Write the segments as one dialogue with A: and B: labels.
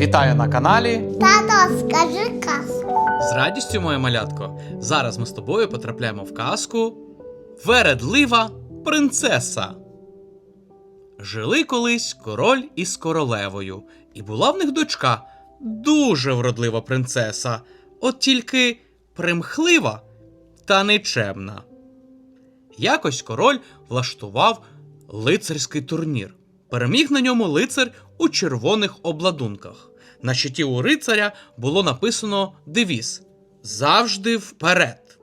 A: Вітаю на каналі.
B: Тато, скажи казку.
A: З радістю, моє малятко. Зараз ми з тобою потрапляємо в казку Вередлива принцеса. Жили колись король із королевою, і була в них дочка, дуже вродлива принцеса, от тільки примхлива та нечемна. Якось король влаштував лицарський турнір. Переміг на ньому лицар у червоних обладунках. На щиті у рицаря було написано девіз Завжди вперед.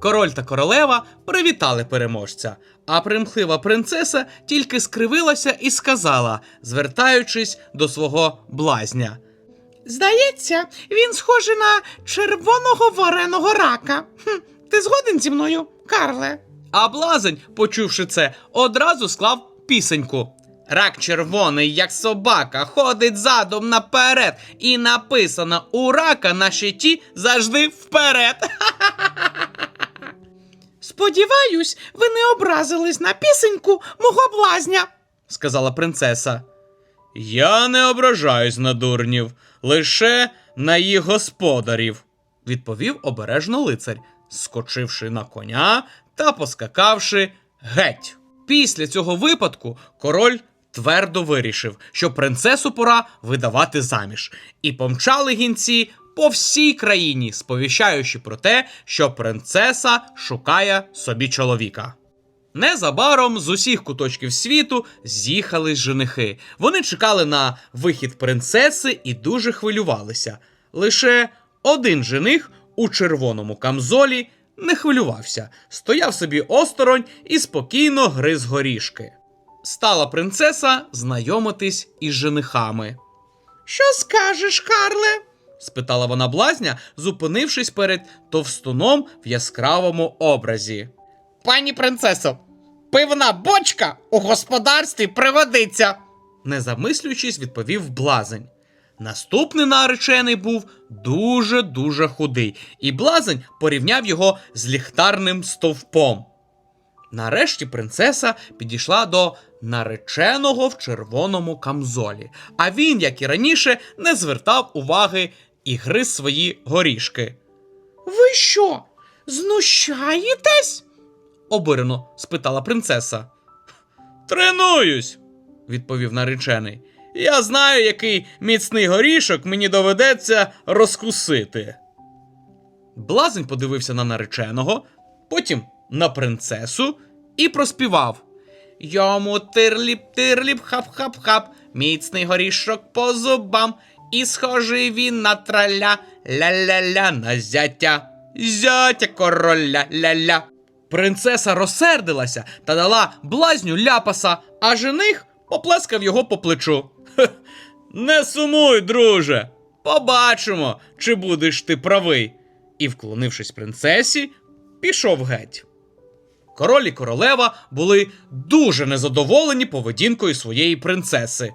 A: Король та королева привітали переможця, а примхлива принцеса тільки скривилася і сказала, звертаючись до свого блазня. Здається, він схожий на червоного вареного рака. Хм, ти згоден зі мною, Карле? А блазень, почувши це, одразу склав пісеньку. Рак червоний, як собака, ходить задом наперед, і написано у рака на щиті завжди вперед. Сподіваюсь, ви не образились на пісеньку мого блазня, сказала принцеса. Я не ображаюсь на дурнів, лише на їх господарів, відповів обережно лицар, скочивши на коня та поскакавши геть. Після цього випадку король твердо вирішив, що принцесу пора видавати заміж, і помчали гінці по всій країні, сповіщаючи про те, що принцеса шукає собі чоловіка. Незабаром з усіх куточків світу з'їхались женихи. Вони чекали на вихід принцеси і дуже хвилювалися. Лише один жених у червоному камзолі не хвилювався, стояв собі осторонь і спокійно гриз горішки. Стала принцеса знайомитись із женихами. Що скажеш, Карле? спитала вона блазня, зупинившись перед товстуном в яскравому образі. Пані принцесо, пивна бочка у господарстві пригодиться, не замислюючись, відповів блазень. Наступний наречений був дуже дуже худий, і блазень порівняв його з ліхтарним стовпом. Нарешті принцеса підійшла до нареченого в червоному камзолі, а він, як і раніше, не звертав уваги і гриз свої горішки. Ви що, знущаєтесь? обурено спитала принцеса. Тренуюсь, відповів наречений. Я знаю, який міцний горішок мені доведеться розкусити. Блазень подивився на нареченого, потім на принцесу і проспівав. Йому тирліп, тирліп, хап-хап-хап, міцний горішок по зубам, і схожий він на траля, ля-ля-ля на зятя, зятя короля ля-ля. Принцеса розсердилася та дала блазню ляпаса, а жених поплескав його по плечу. «Хе, Не сумуй, друже. Побачимо, чи будеш ти правий. І, вклонившись принцесі, пішов геть. Король і королева були дуже незадоволені поведінкою своєї принцеси.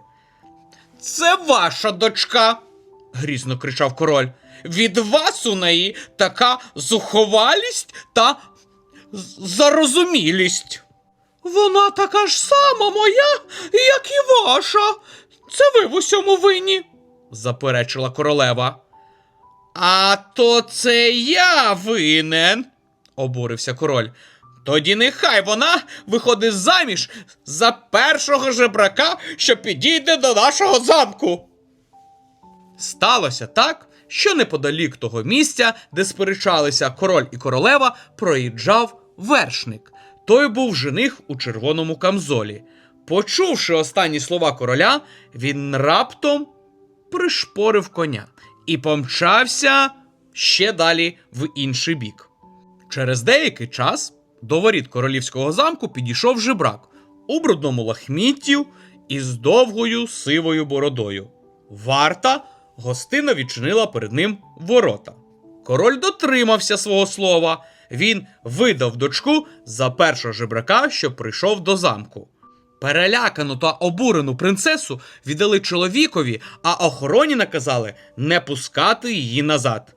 A: Це ваша дочка, грізно кричав король. Від вас у неї така зуховалість та зарозумілість. Вона така ж сама моя, як і ваша. Це ви в усьому винні, заперечила королева. А то це я винен, обурився король. Тоді нехай вона виходить заміж за першого жебрака, що підійде до нашого замку. Сталося так, що неподалік того місця, де сперечалися король і королева, проїжджав вершник. Той був жених у червоному камзолі. Почувши останні слова короля, він раптом пришпорив коня і помчався ще далі в інший бік. Через деякий час до воріт королівського замку підійшов жебрак у брудному лахміттю і з довгою сивою бородою. Варта гостина відчинила перед ним ворота. Король дотримався свого слова. Він видав дочку за першого жебрака, що прийшов до замку. Перелякану та обурену принцесу віддали чоловікові, а охороні наказали не пускати її назад.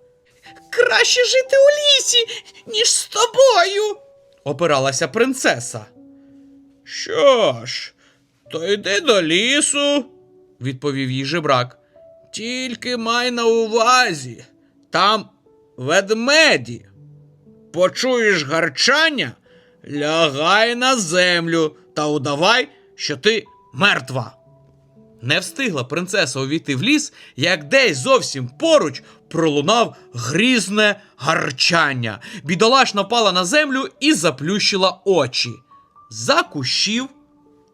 A: Краще жити у лісі, ніж з тобою, опиралася принцеса. Що ж, то йди до лісу, відповів їй жебрак. Тільки май на увазі, там ведмеді. Почуєш гарчання, лягай на землю та удавай, що ти мертва. Не встигла принцеса увійти в ліс, як десь зовсім поруч пролунав грізне гарчання. Бідолашна впала на землю і заплющила очі. За кущів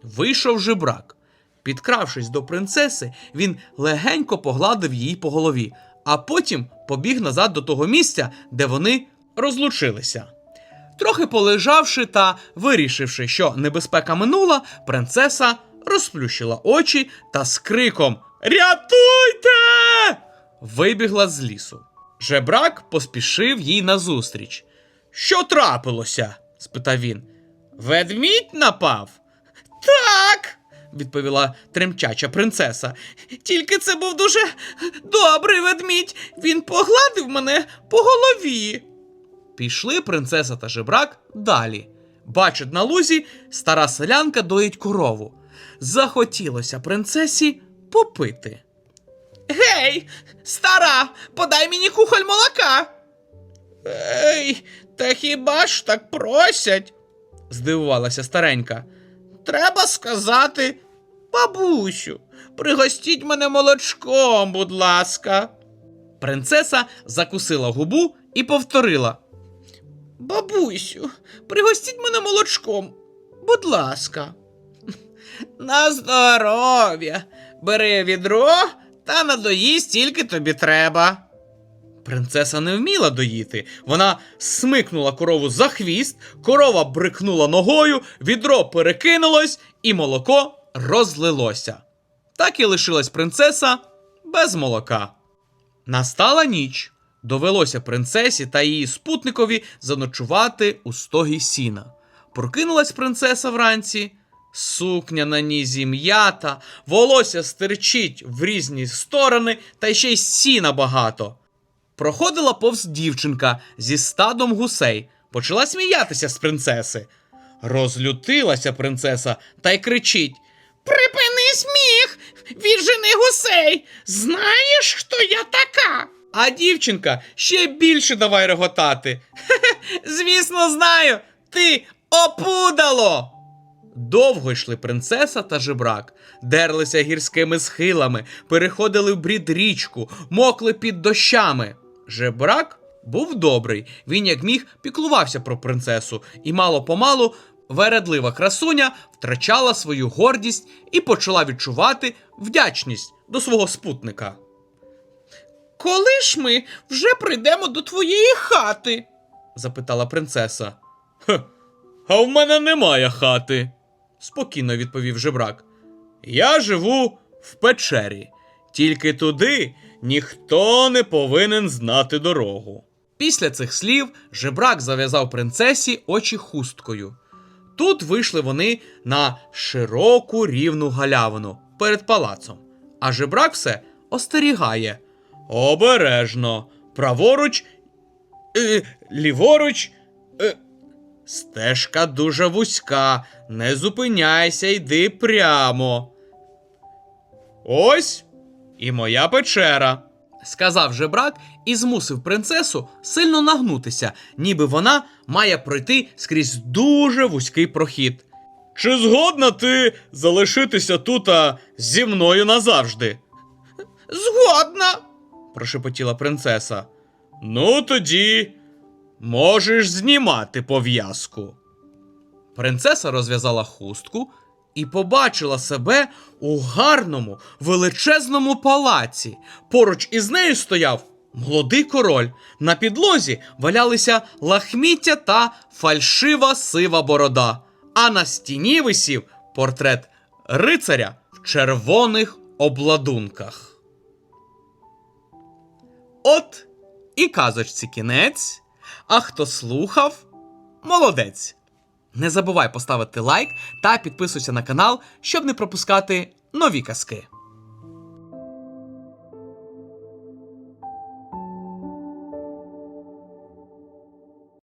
A: вийшов жебрак. Підкравшись до принцеси, він легенько погладив її по голові, а потім побіг назад до того місця, де вони розлучилися. Трохи полежавши та вирішивши, що небезпека минула, принцеса розплющила очі та з криком Рятуйте! вибігла з лісу. Жебрак поспішив їй назустріч. Що трапилося? спитав він. Ведмідь напав? Так, відповіла тремтяча принцеса. Тільки це був дуже добрий ведмідь. Він погладив мене по голові. Пішли принцеса та жебрак далі. Бачить на лузі, стара селянка доїть корову. Захотілося принцесі попити. Гей, стара, подай мені кухоль молока. Ей, та хіба ж так просять? здивувалася старенька. Треба сказати, бабусю, пригостіть мене молочком, будь ласка. Принцеса закусила губу і повторила. Бабусю, пригостіть мене молочком, будь ласка. На здоров'я. Бери відро та надої стільки тобі треба. Принцеса не вміла доїти. Вона смикнула корову за хвіст, корова брикнула ногою, відро перекинулось, і молоко розлилося. Так і лишилась принцеса без молока. Настала ніч. Довелося принцесі та її спутникові заночувати у стогі сіна. Прокинулась принцеса вранці. Сукня на ній зім'ята, волосся стирчить в різні сторони, та ще й сіна багато. Проходила повз дівчинка зі стадом гусей, почала сміятися з принцеси. Розлютилася принцеса та й кричить: Припини сміх! Віджени гусей! Знаєш, хто я така? А дівчинка ще більше давай реготати. Звісно, знаю, ти опудало. Довго йшли принцеса та жебрак, дерлися гірськими схилами, переходили в брід річку, мокли під дощами. Жебрак був добрий, він як міг піклувався про принцесу, і мало помалу вередлива красуня втрачала свою гордість і почала відчувати вдячність до свого спутника. Коли ж ми вже прийдемо до твоєї хати? запитала принцеса. Хе, а в мене немає хати, спокійно відповів жебрак. Я живу в печері, тільки туди ніхто не повинен знати дорогу. Після цих слів жебрак зав'язав принцесі очі хусткою. Тут вийшли вони на широку рівну галявину перед палацом, а жебрак все остерігає. Обережно, праворуч, е, ліворуч. Стежка дуже вузька, не зупиняйся, йди прямо. Ось і моя печера, сказав жебрак і змусив принцесу сильно нагнутися, ніби вона має пройти скрізь дуже вузький прохід. Чи згодна ти залишитися тут зі мною назавжди? Згодна, прошепотіла принцеса. Ну, тоді можеш знімати пов'язку. Принцеса розв'язала хустку і побачила себе у гарному, величезному палаці. Поруч із нею стояв молодий король. На підлозі валялися лахміття та фальшива сива борода, а на стіні висів портрет рицаря в червоних обладунках. От і казочці кінець. А хто слухав, молодець. Не забувай поставити лайк та підписуйся на канал, щоб не пропускати нові казки.